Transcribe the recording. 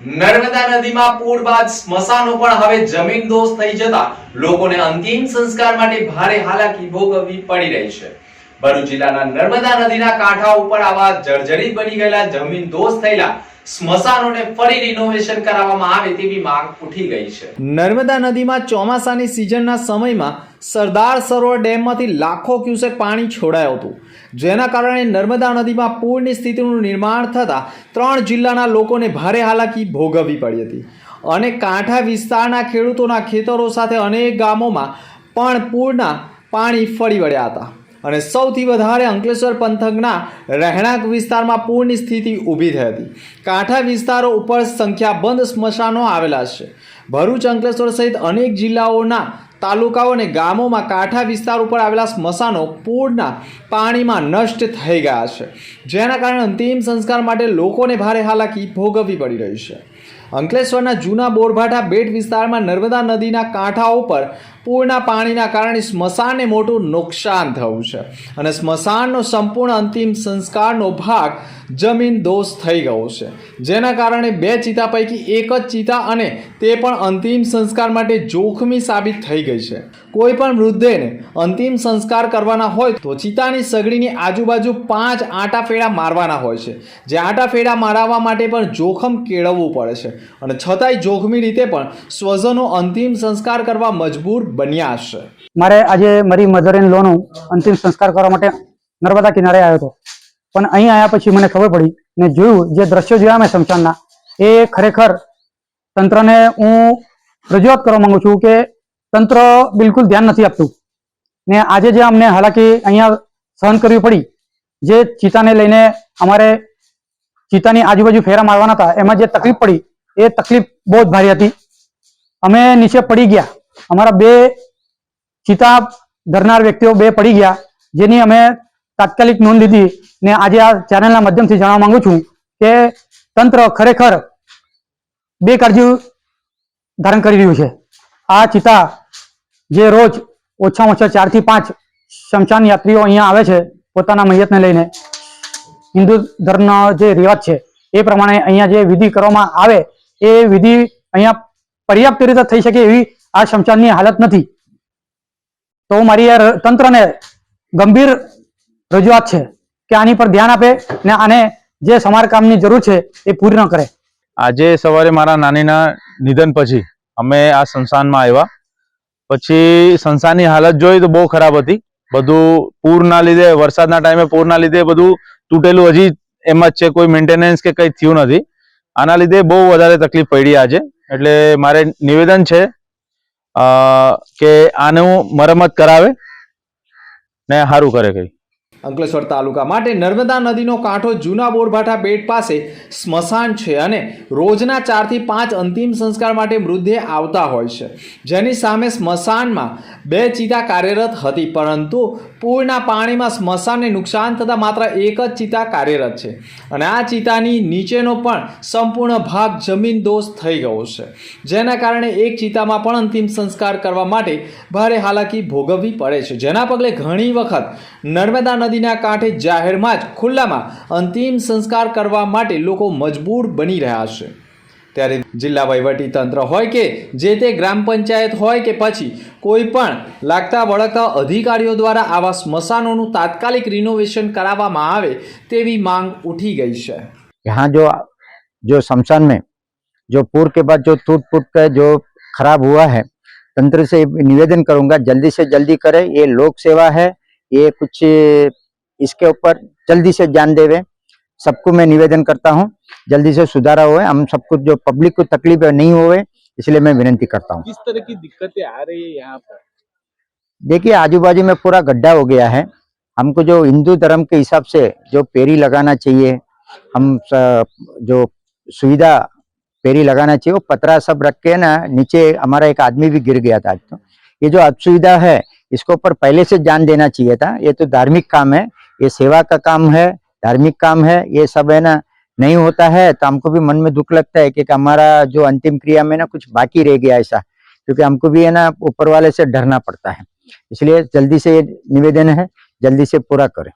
નર્મદા નદીમાં પૂર બાદ સ્મશાનો પણ હવે જમીનદોસ્ત થઈ જતા લોકોને અંતિમ સંસ્કાર માટે ભારે હાલાકી ભોગવવી પડી રહી છે. ભરૂચ જિલ્લાના નર્મદા નદીના કાંઠા ઉપર આવા જર્જરિત બની ગયેલા જમીનદોસ્ત થયેલા નર્મદા નદીમાં ચોમાસાની સિઝનના સમયમાં સરદાર સરોવર ડેમમાંથી લાખો ક્યુસેક પાણી છોડાયું હતું. જેના કારણે નર્મદા નદીમાં પૂરની સ્થિતિનું નિર્માણ થતાં ત્રણ જિલ્લાના લોકોને ભારે હાલાકી ભોગવવી પડી હતી. અને કાંઠા વિસ્તારના ખેડૂતોના ખેતરો સાથે અનેક ગામોમાં પણ પૂરના પાણી ફરી વળ્યા હતા. અને સૌથી વધારે અંકલેશ્વર પંથકના રહેણાંક વિસ્તારમાં પૂરની સ્થિતિ ઊભી થઈ હતી. કાંઠા વિસ્તારો ઉપર સંખ્યાબંધ સ્મશાનો આવેલા છે. ભરૂચ, અંકલેશ્વર સહિત અનેક જિલ્લાઓના તાલુકાઓ અને ગામોમાં કાંઠા વિસ્તાર ઉપર આવેલા સ્મશાનો પૂરના પાણીમાં નષ્ટ થઈ ગયા છે. જેના કારણે અંતિમ સંસ્કાર માટે લોકોને ભારે હાલાકી ભોગવવી પડી રહી છે. અંકલેશ્વરના જૂના બોરભાઠા બેટ વિસ્તારમાં નર્મદા નદીના કાંઠા ઉપર પૂરના પાણીના કારણે સ્મશાનને મોટું નુકસાન થયું છે. અને સ્મશાનનો સંપૂર્ણ અંતિમ સંસ્કારનો ભાગ જમીન દોષ થઈ ગયો છે. જેના કારણે બે ચિતા પૈકી એક જ ચિતા અને તે પણ અંતિમ સંસ્કાર માટે જોખમી સાબિત થઈ ગઈ છે. કોઈ પણ મૃતદેહને અંતિમ સંસ્કાર કરવાના હોય તો ચિતાની સગડીની આજુબાજુ પાંચ આંટા ફેરા મારવાના હોય છે. જે આંટા ફેરા મારવા માટે પણ જોખમ કેળવવું પડે છે. અને છતાંય જોખમી રીતે પણ સ્વજનો અંતિમ સંસ્કાર કરવા મજબૂર બન્યા છે. મારે આજે મારી મધર ઇન લોનું અંતિમ સંસ્કાર કરવા માટે નર્મદા કિનારે આવ્યો હતો. પણ અહીં આવ્યા પછી મને ખબર પડી ને જોયું જે દ્રશ્યો જોયા મેં શમશાનના, એ ખરેખર તંત્રને હું રજૂઆત કરવા માંગુ છું કે તંત્ર બિલકુલ ધ્યાન નથી આપતું. ને આજે જે અમને હાલાકી અહીંયા સહન કરવી પડી, જે ચિતાને લઈને અમારે ચિતાની આજુબાજુ ફેરા મારવાના હતા, એમાં જે તકલીફ પડી એ તકલીફ બહુ જ ભારી હતી. અમે નીચે પડી ગયા. અમારા બે ચિતા ધરનાર વ્યક્તિઓ બે પડી ગયા, જેની અમે તાત્કાલિક નોંધ લીધી ને આજે આ ચેનલના માધ્યમથી જણાવવા માંગુ છું કે તંત્ર ખરેખર બેકાળજી ધારણ કરી રહ્યું છે. આ ચિતા જે રોજ ઓછામાં ઓછા ચારથી પાંચ શમશાન યાત્રીઓ અહીંયા આવે છે, પોતાના મૈયતને લઈને. હિન્દુ ધર્મનો જે રિવાજ છે, એ પ્રમાણે અહીંયા જે વિધિ કરવામાં આવે એ વિધિ અહીંયા પર્યાપ્ત રીતે થઈ શકે એવી આ શમશાનની હાલત નથી. તો મારી આ તંત્રને ગંભીર રજૂઆત છે કે આની પર ધ્યાન આપે ને આને જે સમારકામની જરૂર છે એ પૂરી ન કરે. આજે સવારે મારા નાનીના નિધન પછી અમે આ સંસ્થાનમાં આવ્યા. પછી સંસ્થાની હાલત જોઈ તો બહુ ખરાબ હતી. બધું પૂરના લીધે, વરસાદના ટાઈમે પૂરના લીધે બધું તૂટેલું હજી એમ જ છે, કોઈ મેન્ટેનન્સ કે કંઈ થયું નથી. આના લીધે બહુ વધારે તકલીફ પડી આજે. એટલે મારે નિવેદન છે કે આનું મરમત કરાવે ને સારું કરે કંઈ. અંકલેશ્વર તાલુકા માટે નર્મદા નદીનો કાંઠો જૂના બોરભાઠા બેટ પાસે સ્મશાન છે અને રોજના ચારથી પાંચ અંતિમ સંસ્કાર માટે મૃતદેહ આવતા હોય છે. જેની સામે સ્મશાનમાં બે ચિતા કાર્યરત હતી, પરંતુ પૂરના પાણીમાં સ્મશાનને નુકસાન થતાં માત્ર એક જ ચિતા કાર્યરત છે અને આ ચિતાની નીચેનો પણ સંપૂર્ણ ભાગ જમીન દોષ થઈ ગયો છે. જેના કારણે એક ચિતામાં પણ અંતિમ સંસ્કાર કરવા માટે ભારે હાલાકી ભોગવવી પડે છે. જેના પગલે ઘણી વખત નર્મદા નદીના કાંઠે જાહેરમાં જ ખુલ્લામાં અંતિમ સંસ્કાર કરવા માટે લોકો મજબૂર બની રહ્યા છે ત્યારે જિલ્લા વહીવટી તંત્ર હોય કે જે તે ગ્રામ પંચાયત હોય કે પછી કોઈ પણ લાગતા વળગતા અધિકારીઓ દ્વારા આવા સ્મશાનોનું તાત્કાલિક રિનોવેશન કરાવવામાં આવે તેવી માંગ ઉઠી ગઈ છે यहाँ जो जो शमशान में जो पूर के बाद जो टूट फूट का जो खराब हुआ है तंत्र से निवेदन करूंगा जल्दी से जल्दी करे ये लोक सेवा है ये कुछ इसके ऊपर जल्दी से ध्यान देवे। सबको मैं निवेदन करता हूँ जल्दी से सुधारा हुए। हम सबको जो पब्लिक को तकलीफ़ नहीं हुए इसलिए मैं विनती करता हूँ। किस तरह की दिक्कतें आ रही है यहाँ पर? देखिए आजू बाजू में पूरा गड्ढा हो गया है। हमको जो हिंदू धर्म के हिसाब से जो पेरी लगाना चाहिए हम जो सुविधा पेरी लगाना चाहिए वो पतरा सब रख के ना नीचे हमारा एक आदमी भी गिर गया था आज तो। ये जो असुविधा है इसको ऊपर पहले से ध्यान देना चाहिए था। ये तो धार्मिक काम है। ये सेवा का काम है, धार्मिक काम है, ये सब है ना, नहीं होता है तो हमको भी मन में दुख लगता है कि हमारा जो अंतिम क्रिया में ना कुछ बाकी रह गया ऐसा, क्योंकि हमको भी है ना ऊपर वाले से डरना पड़ता है। इसलिए जल्दी से ये निवेदन है, जल्दी से पूरा करें।